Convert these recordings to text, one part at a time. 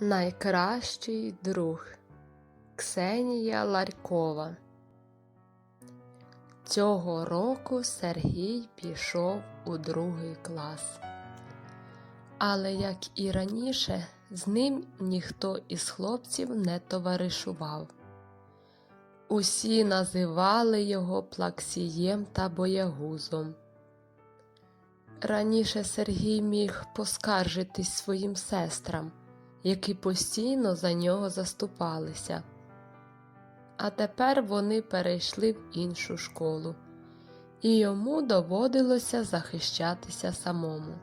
Найкращий друг Ксенія Ларькова. Цього року Сергій пішов у другий клас. Але, як і раніше, з ним ніхто із хлопців не товаришував. Усі називали його плаксієм та боягузом. Раніше Сергій міг поскаржитись своїм сестрам, які постійно за нього заступалися. А тепер вони перейшли в іншу школу, і йому доводилося захищатися самому.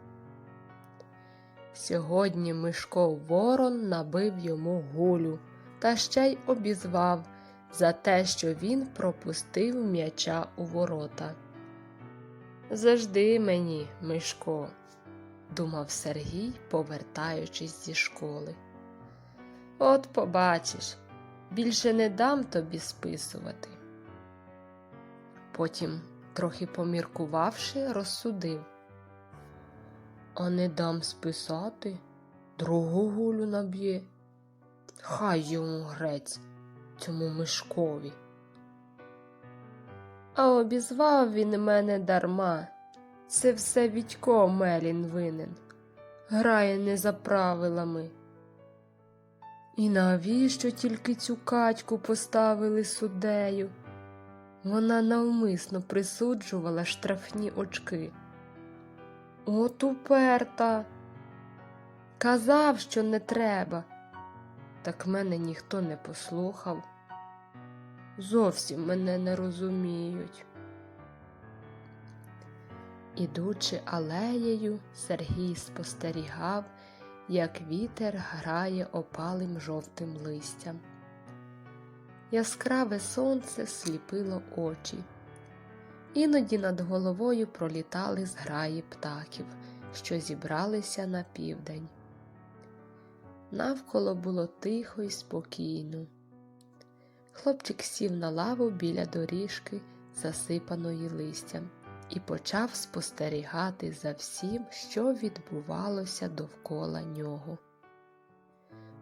Сьогодні Мишко Ворон набив йому гулю та ще й обізвав за те, що він пропустив м'яча у ворота. Завжди мені, Мишко, думав Сергій, повертаючись зі школи. От побачиш, більше не дам тобі списувати. Потім, трохи поміркувавши, розсудив. А не дам списати, другу гулю наб'є. Хай йому грець, цьому мишкові. А обізвав він мене дарма. Це все Відько Мелін винен. Грає не за правилами. І навіщо тільки цю качку поставили суддею? Вона навмисно присуджувала штрафні очки. От уперта. Казав, що не треба. Так мене ніхто не послухав. Зовсім мене не розуміють. Ідучи алеєю, Сергій спостерігав, як вітер грає опалим жовтим листям. Яскраве сонце сліпило очі. Іноді над головою пролітали зграї птахів, що зібралися на південь. Навколо було тихо й спокійно. Хлопчик сів на лаву біля доріжки, засипаної листям, і почав спостерігати за всім, що відбувалося довкола нього.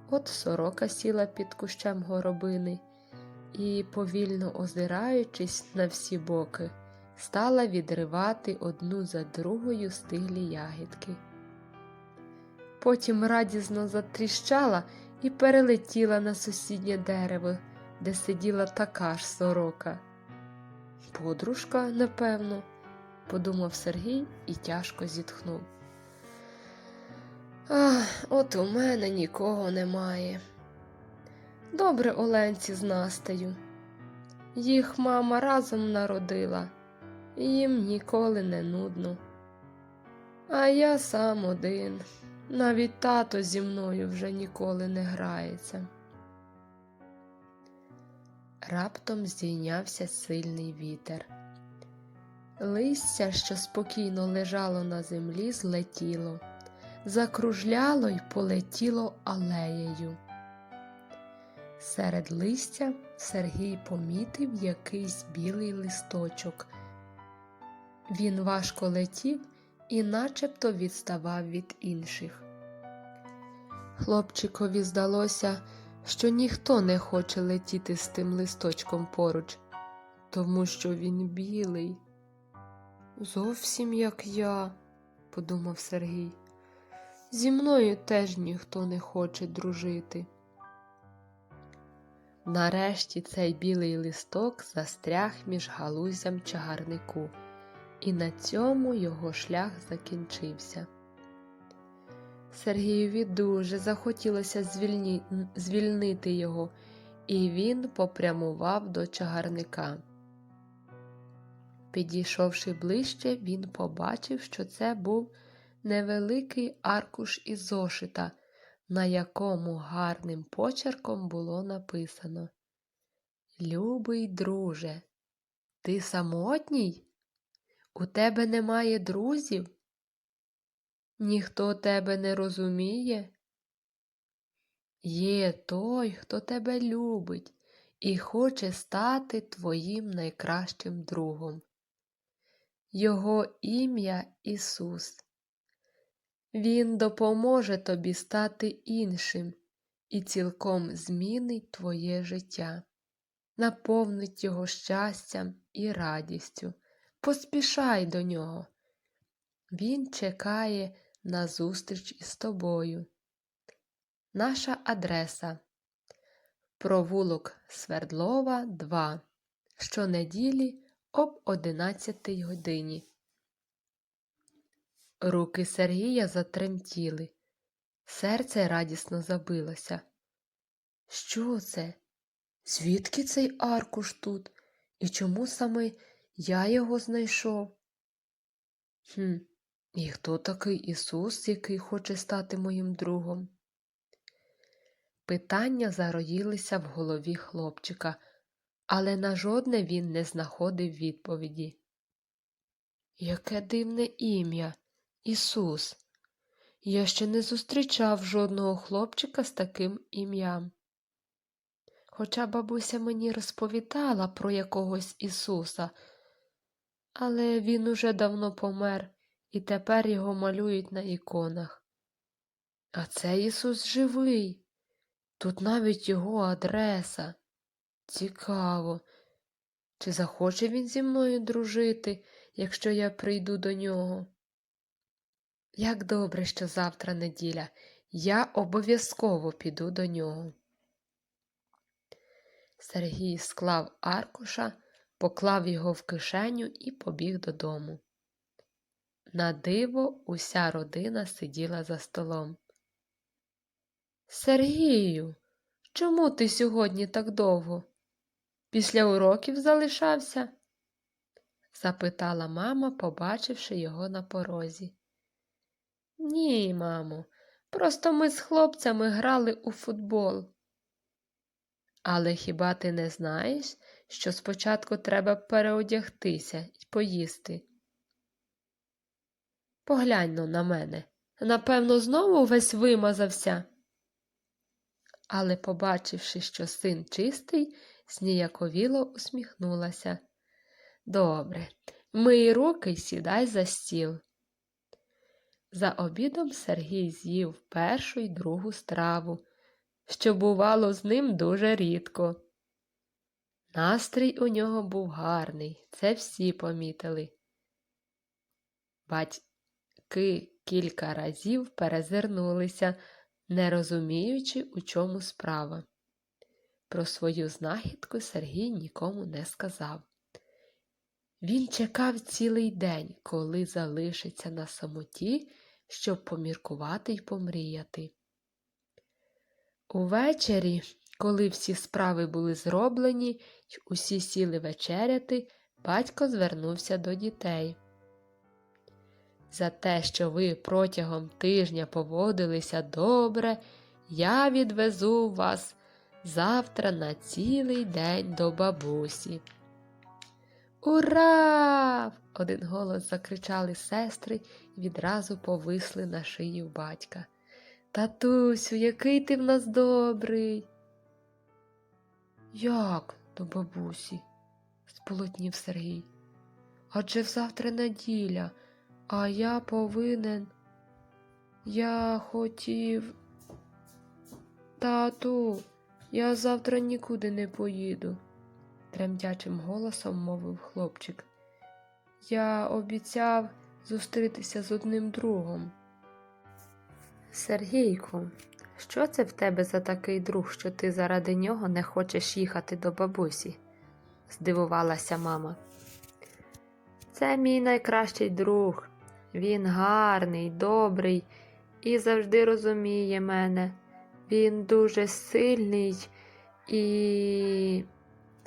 От сорока сіла під кущем горобини і, повільно озираючись на всі боки, стала відривати одну за другою стиглі ягідки. Потім радісно затріщала і перелетіла на сусіднє дерево, де сиділа така ж сорока. Подружка, напевно, подумав Сергій і тяжко зітхнув. Ах, от у мене нікого немає. Добре Оленці з Настею. Їх мама разом народила, їм ніколи не нудно. А я сам один, навіть тато зі мною вже ніколи не грається. Раптом здійнявся сильний вітер. Листя, що спокійно лежало на землі, злетіло, закружляло й полетіло алеєю. Серед листя Сергій помітив якийсь білий листочок. Він важко летів і начебто відставав від інших. Хлопчикові здалося, що ніхто не хоче летіти з тим листочком поруч, тому що він білий. Зовсім як я, подумав Сергій. Зі мною теж ніхто не хоче дружити. Нарешті цей білий листок застряг між галузям чагарнику, і на цьому його шлях закінчився. Сергієві дуже захотілося звільні... звільнити його, і він попрямував до чагарника. Підійшовши ближче, він побачив, що це був невеликий аркуш із зошита, на якому гарним почерком було написано Любий друже, ти самотній? У тебе немає друзів? Ніхто тебе не розуміє? Є той, хто тебе любить і хоче стати твоїм найкращим другом. Його ім'я Ісус. Він допоможе тобі стати іншим і цілком змінить твоє життя, наповнить його щастям і радістю. Поспішай до нього. Він чекає на зустріч із тобою. Наша адреса Провулок Свердлова, 2. Щонеділі об 11 годині. Руки Сергія затремтіли. Серце радісно забилося. Що це? Звідки цей аркуш тут? І чому саме я його знайшов? Хм, і хто такий Ісус, який хоче стати моїм другом? Питання зароїлися в голові хлопчика, але на жодне він не знаходив відповіді. Яке дивне ім'я, Ісус. Я ще не зустрічав жодного хлопчика з таким ім'ям. Хоча бабуся мені розповідала про якогось Ісуса, але він уже давно помер, і тепер його малюють на іконах. А цей Ісус живий. Тут навіть його адреса. Цікаво, чи захоче він зі мною дружити, якщо я прийду до нього? Як добре, що завтра неділя, я обов'язково піду до нього. Сергій склав аркуша, поклав його в кишеню і побіг додому. На диво уся родина сиділа за столом. Сергію, чому ти сьогодні так довго? Після уроків залишався? запитала мама, побачивши його на порозі. Ні, мамо, просто ми з хлопцями грали у футбол. Але хіба ти не знаєш, що спочатку треба переодягтися і поїсти? Поглянь но на мене. Напевно, знову весь вимазався. Але, побачивши, що син чистий, зніяковіло усміхнулася. Добре, мий руки й сідай за стіл. За обідом Сергій з'їв першу й другу страву, що бувало з ним дуже рідко. Настрій у нього був гарний, це всі помітили. Батьки кілька разів перезирнулися, не розуміючи, у чому справа. Про свою знахідку Сергій нікому не сказав. Він чекав цілий день, коли залишиться на самоті, щоб поміркувати й помріяти. Увечері, коли всі справи були зроблені й усі сіли вечеряти, батько звернувся до дітей. За те, що ви протягом тижня поводилися добре, я відвезу вас завтра на цілий день до бабусі. Ура! один голос закричали сестри і відразу повисли на шиї батька. Татусю, який ти в нас добрий. Як до бабусі? сполотнів Сергій. Адже завтра неділя, а я повинен. Я хотів. Тату, я завтра нікуди не поїду, тремтячим голосом мовив хлопчик. Я обіцяв зустрітися з одним другом. Сергійку, що це в тебе за такий друг, що ти заради нього не хочеш їхати до бабусі? здивувалася мама. Це мій найкращий друг. Він гарний, добрий і завжди розуміє мене. Він дуже сильний і.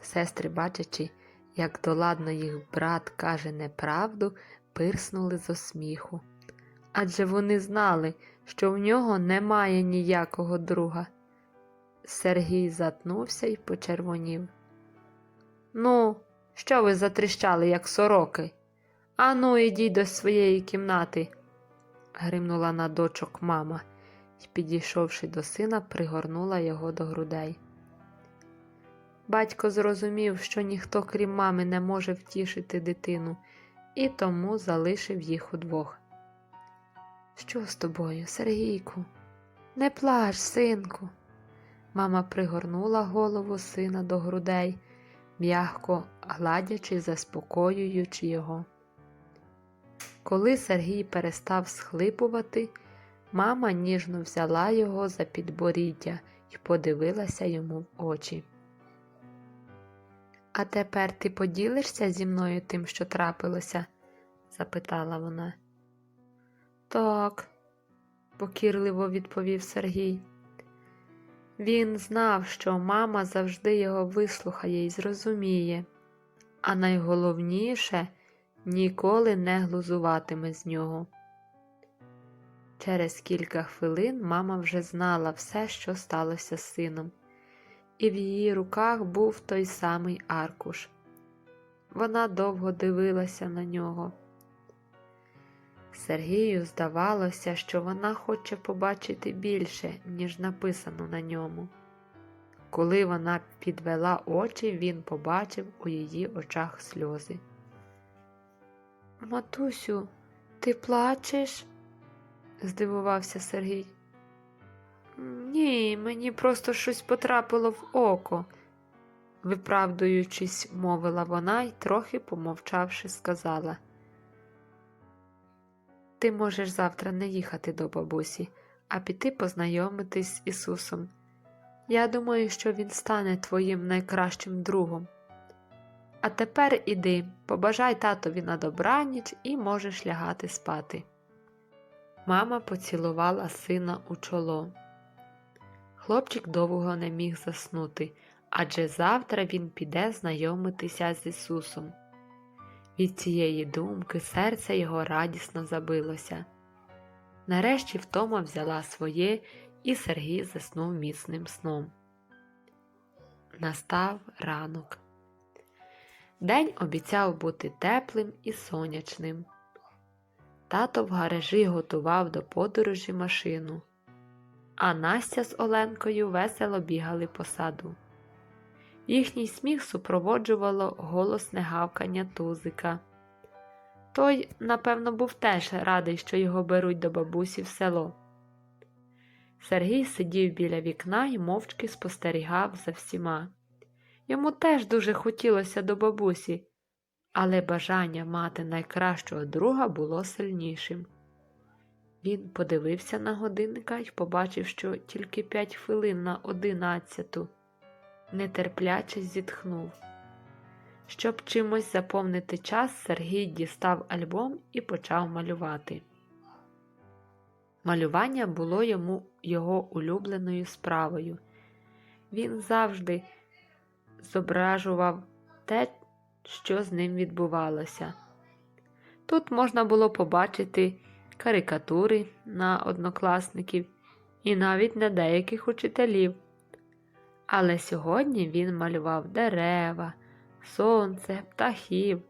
Сестри, бачачи, як доладно їх брат каже неправду, пирснули з осміху. Адже вони знали, що в нього немає ніякого друга. Сергій затнувся і почервонів. Ну, що ви затріщали, як сороки? Ану, ідіть до своєї кімнати, гримнула на дочок мама і, підійшовши до сина, пригорнула його до грудей. Батько зрозумів, що ніхто, крім мами, не може втішити дитину, і тому залишив їх удвох. Що з тобою, Сергійку? Не плач, синку. Мама пригорнула голову сина до грудей, м'ягко гладячи, заспокоюючи його. Коли Сергій перестав схлипувати, мама ніжно взяла його за підборіддя і подивилася йому в очі. А тепер ти поділишся зі мною тим, що трапилося? запитала вона. Так, покірливо відповів Сергій. Він знав, що мама завжди його вислухає і зрозуміє, а найголовніше ніколи не глузуватиме з нього. Через кілька хвилин мама вже знала все, що сталося з сином, і в її руках був той самий аркуш. Вона довго дивилася на нього. Сергію здавалося, що вона хоче побачити більше, ніж написано на ньому. Коли вона підвела очі, він побачив у її очах сльози. Матусю, ти плачеш? Здивувався Сергій. Ні, мені просто щось потрапило в око, виправдуючись, мовила вона й, трохи помовчавши, сказала. Ти можеш завтра не їхати до бабусі, а піти познайомитись з Ісусом. Я думаю, що Він стане твоїм найкращим другом. А тепер іди, побажай татові на добраніч і можеш лягати спати. Мама поцілувала сина у чоло. Хлопчик довго не міг заснути, адже завтра він піде знайомитися з Ісусом. Від цієї думки серце його радісно забилося. Нарешті втома взяла своє, і Сергій заснув міцним сном. Настав ранок. День обіцяв бути теплим і сонячним. Тато в гаражі готував до подорожі машину, а Настя з Оленкою весело бігали по саду. Їхній сміх супроводжувало голосне гавкання тузика. Той, напевно, був теж радий, що його беруть до бабусі в село. Сергій сидів біля вікна і мовчки спостерігав за всіма. Йому теж дуже хотілося до бабусі, але бажання мати найкращого друга було сильнішим. Він подивився на годинника і побачив, що тільки п'ять хвилин на одинадцяту нетерпляче зітхнув. Щоб чимось заповнити час, Сергій дістав альбом і почав малювати. Малювання було йому його улюбленою справою. Він завжди зображував те, що з ним відбувалося. Тут можна було побачити карикатури на однокласників і навіть на деяких учителів. Але сьогодні він малював дерева, сонце, птахів,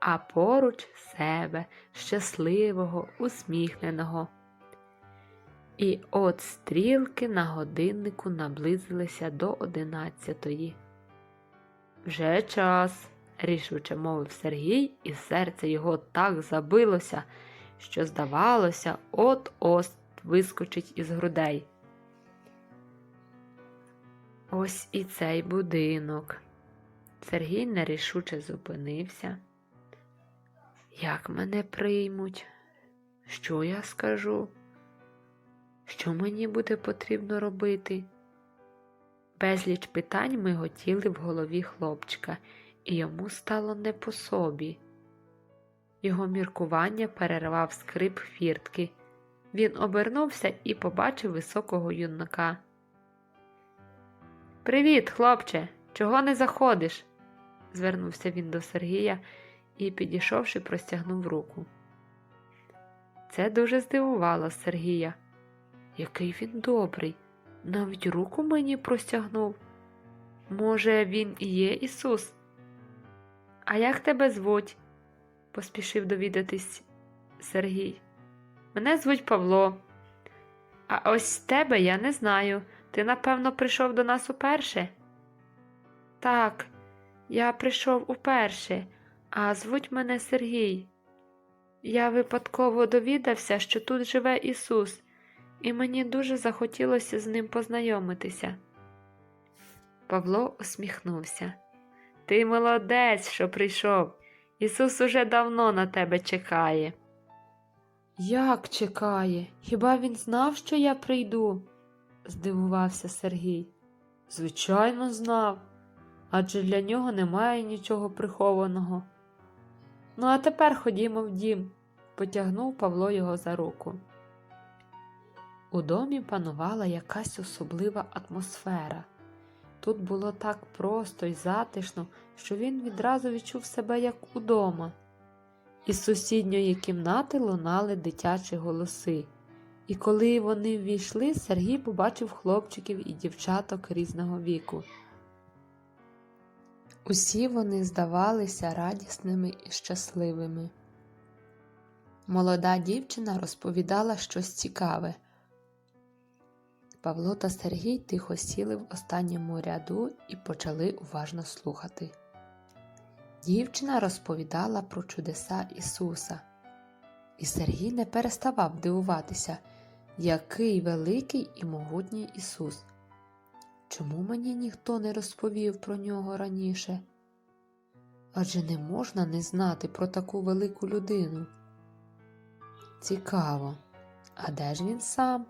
а поруч себе щасливого, усміхненого. І от стрілки на годиннику наблизилися до одинадцятої. Вже час, рішуче мовив Сергій, і серце його так забилося, що, здавалося, от-ось вискочить із грудей. Ось і цей будинок. Сергій нерішуче зупинився. Як мене приймуть? Що я скажу? Що мені буде потрібно робити? Безліч питань миготіли в голові хлопчика, і йому стало не по собі. Його міркування перервав скрип фіртки. Він обернувся і побачив високого юнака. Привіт, хлопче, чого не заходиш? звернувся він до Сергія і, підійшовши, простягнув руку. Це дуже здивувало Сергія. Який він добрий, навіть руку мені простягнув. Може, він і є Ісус? А як тебе звуть? поспішив довідатись Сергій. Мене звуть Павло. А ось тебе я не знаю. Ти, напевно, прийшов до нас уперше? Так, я прийшов уперше, а звуть мене Сергій. Я випадково довідався, що тут живе Ісус, і мені дуже захотілося з ним познайомитися. Павло усміхнувся. Ти молодець, що прийшов. Ісус уже давно на тебе чекає. Як чекає? Хіба він знав, що я прийду? здивувався Сергій. Звичайно, знав, адже для нього немає нічого прихованого. Ну, а тепер ходімо в дім, потягнув Павло його за руку. У домі панувала якась особлива атмосфера. Тут було так просто і затишно, що він відразу відчув себе як удома. Із сусідньої кімнати лунали дитячі голоси, і коли вони ввійшли, Сергій побачив хлопчиків і дівчаток різного віку. Усі вони здавалися радісними і щасливими. Молода дівчина розповідала щось цікаве. Павло та Сергій тихо сіли в останньому ряду і почали уважно слухати. Дівчина розповідала про чудеса Ісуса, і Сергій не переставав дивуватися, який великий і могутній Ісус. Чому мені ніхто не розповів про нього раніше? Адже не можна не знати про таку велику людину. Цікаво, а де ж він сам?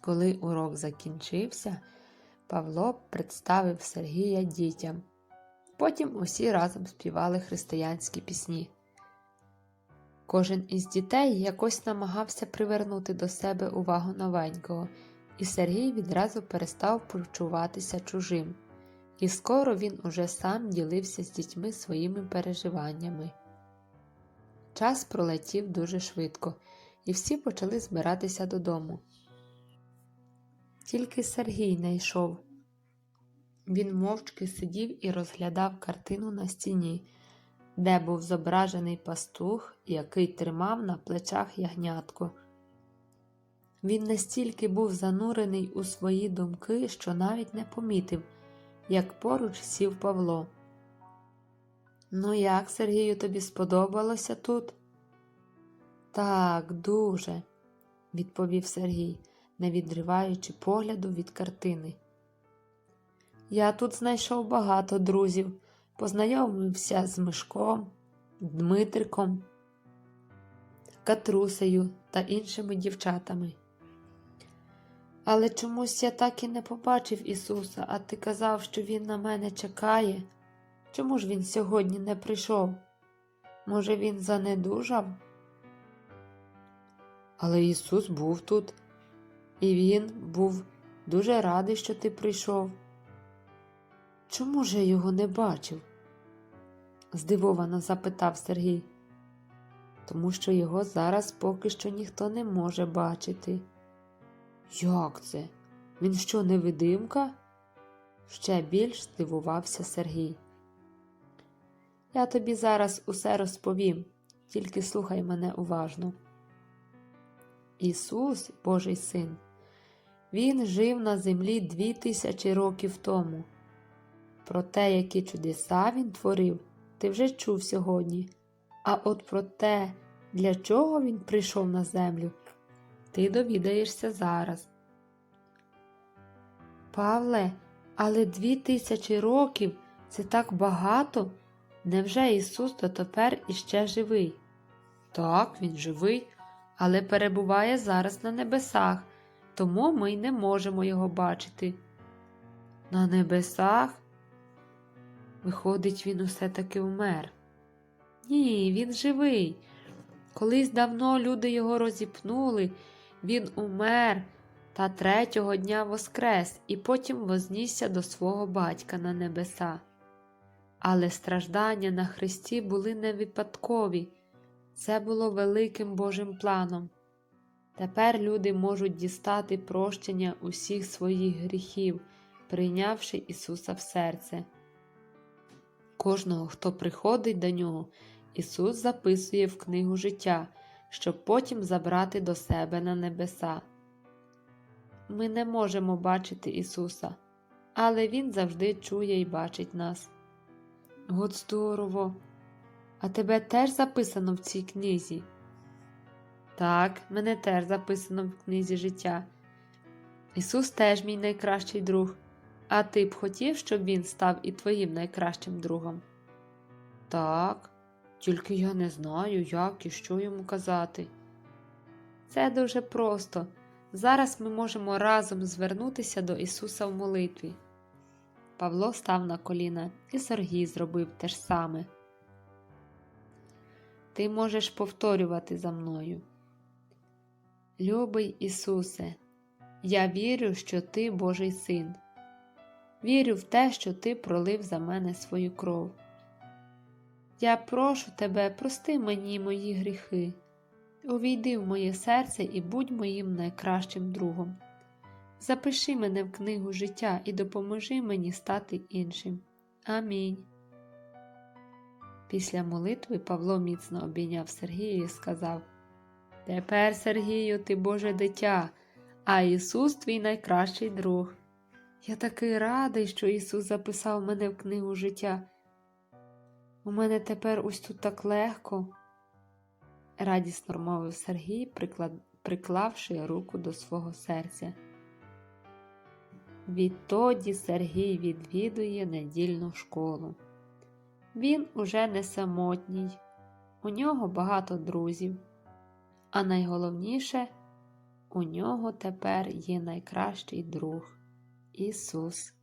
Коли урок закінчився, Павло представив Сергія дітям. Потім усі разом співали християнські пісні. Кожен із дітей якось намагався привернути до себе увагу новенького, і Сергій відразу перестав почуватися чужим, і скоро він уже сам ділився з дітьми своїми переживаннями. Час пролетів дуже швидко, і всі почали збиратися додому. Тільки Сергій не йшов. Він мовчки сидів і розглядав картину на стіні, де був зображений пастух, який тримав на плечах ягнятко. Він настільки був занурений у свої думки, що навіть не помітив, як поруч сів Павло. Ну, як, Сергію, тобі сподобалося тут? Так, дуже, відповів Сергій, не відриваючи погляду від картини. Я тут знайшов багато друзів, познайомився з Мишком, Дмитриком, Катрусею та іншими дівчатами. Але чомусь я так і не побачив Ісуса, а ти казав, що Він на мене чекає. Чому ж він сьогодні не прийшов? Може, він занедужав? Але Ісус був тут, і Він був дуже радий, що ти прийшов. Чому ж я його не бачив? здивовано запитав Сергій. Тому що його зараз поки що ніхто не може бачити. Як це? Він що, невидимка? Ще більш здивувався Сергій. Я тобі зараз усе розповім, тільки слухай мене уважно. Ісус, Божий син, Він жив на землі дві тисячі років тому. Про те, які чудеса він творив, ти вже чув сьогодні. А от про те, для чого він прийшов на землю, ти довідаєшся зараз. Павле, але дві тисячі років це так багато. Невже Ісус дотепер іще живий? Так, Він живий, але перебуває зараз на небесах, тому ми й не можемо його бачити. На небесах? Виходить, він усе таки вмер. Ні, він живий. Колись давно люди його розіпнули, він умер та третього дня воскрес і потім вознісся до свого батька на небеса. Але страждання на Христі були не випадкові, це було великим Божим планом. Тепер люди можуть дістати прощення усіх своїх гріхів, прийнявши Ісуса в серце. Кожного, хто приходить до нього, Ісус записує в книгу життя, щоб потім забрати до себе на небеса. Ми не можемо бачити Ісуса, але Він завжди чує і бачить нас. От здорово! А тебе теж записано в цій книзі? Так, мене теж записано в книзі життя. Ісус теж мій найкращий друг. А ти б хотів, щоб він став і твоїм найкращим другом? Так, тільки я не знаю, як і що йому казати. Це дуже просто. Зараз ми можемо разом звернутися до Ісуса в молитві. Павло став на коліна, і Сергій зробив те ж саме. Ти можеш повторювати за мною. Любий Ісусе, я вірю, що Ти Божий син. Вірю в те, що Ти пролив за мене свою кров. Я прошу тебе, прости мені мої гріхи. Увійди в моє серце і будь моїм найкращим другом. Запиши мене в книгу життя і допоможи мені стати іншим. Амінь. Після молитви Павло міцно обійняв Сергія і сказав Тепер, Сергію, ти Боже дитя, а Ісус твій найкращий друг. Я такий радий, що Ісус записав мене в книгу життя. У мене тепер ось тут так легко, радісно мовив Сергій, приклад... приклавши руку до свого серця. Відтоді Сергій відвідує недільну школу. Він уже не самотній, у нього багато друзів, а найголовніше, у нього тепер є найкращий друг Ісус.